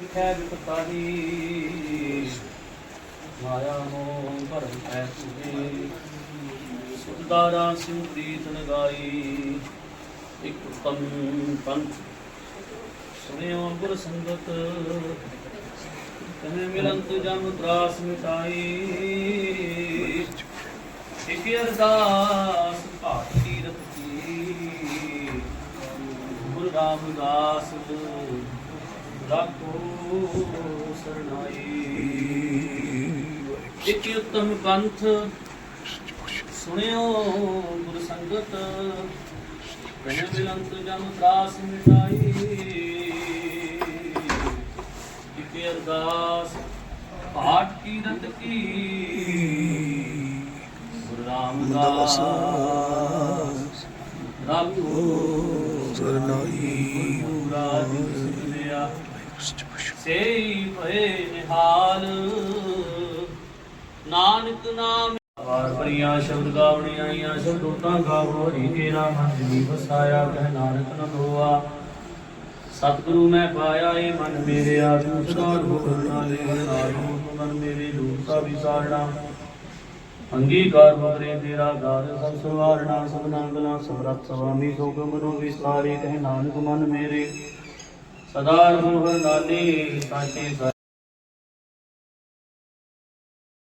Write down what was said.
ਵਿਖੈ ਵਿਪਤਾਰੀ ਮਾਇਆ ਮੋਹ ਭਰਮ ਹੈ ਤੁਝੇ ਸੁਖਦਾਰਾ ਸਿਉ ਪ੍ਰੀਤ ਲਗਾਈ ਇੱਕ ਉਤਮ ਪੰਥ। ਸੁਣਿਓ ਗੁਰ ਸੰਗਤ। ਕਹੇ ਮਿਲੰਤ ਜਮ ਤਰਾਸ ਮਿਟਾਈ। ਇਕ ਅਰਦਾਸ ਭਾਟ ਕੀਰਤ ਗੁਰੂ ਰਾਮਦਾਸ। ਰਾਖੋ ਸਰਨਾਈ ਇਕ ਉਤਮ ਪੰਥ ਸੁਣਿਓ ਗੁਰ ਸੰਗਤ। ਕਹਿ ਮਿਲੰਤ ਜਮ ਤਰਾਸ ਮਿਟਾਈ। ਇਕ ਅਰਦਾਸ ਪਾਠ ਕੀਰਤ ਕੀ। ਗੁਰੂ ਰਾਮਦਾਸ ਰਾਖੋ ਸਰਨਾਈ ਰਾਜ। ਲਿਆ ਸੇਈ ਭਏ ਨਿਹਾਲ। ਨਾਨਕ ਨਾਮ। ਵਾਰ ਭਰੀਆਂ ਸ਼ਬਦ ਗਾਵਣੀ ਆਈਆਂ ਸ਼ਬਦੋਤਾਂ ਗਾਵੋ ਹਰੀ ਤੇਰਾ ਮਨ ਜੀ ਵਸਾਇਆ ਕਹਿ ਨਾਨਕ ਨ ਹੋਆ ਸਤਿਗੁਰੂ ਮੈਂ ਪਾਇਆ ਏ ਮਨ ਮੇਰੇ ਆਜੂ ਸੁਧਾਰ ਹੋ ਕਰਨਾ ਲੈ ਆਜੂ ਮਨ ਮੇਰੇ ਲੋਕਾ ਵਿਸਾਰਣਾ। ਅੰਗੀਕਾਰ ਬਦਰੇ ਤੇਰਾ ਗਾਰ ਸਭ ਸਵਾਰਣਾ ਸਭ ਨੰਗਲਾ ਸਮਰਤ ਸੁਆਮੀ ਸੋਗ ਮਨੋ ਵਿਸਾਰੇ ਕਹਿ ਨਾਨਕ ਮਨ ਮੇਰੇ। સદાર મોહન નાની સાચી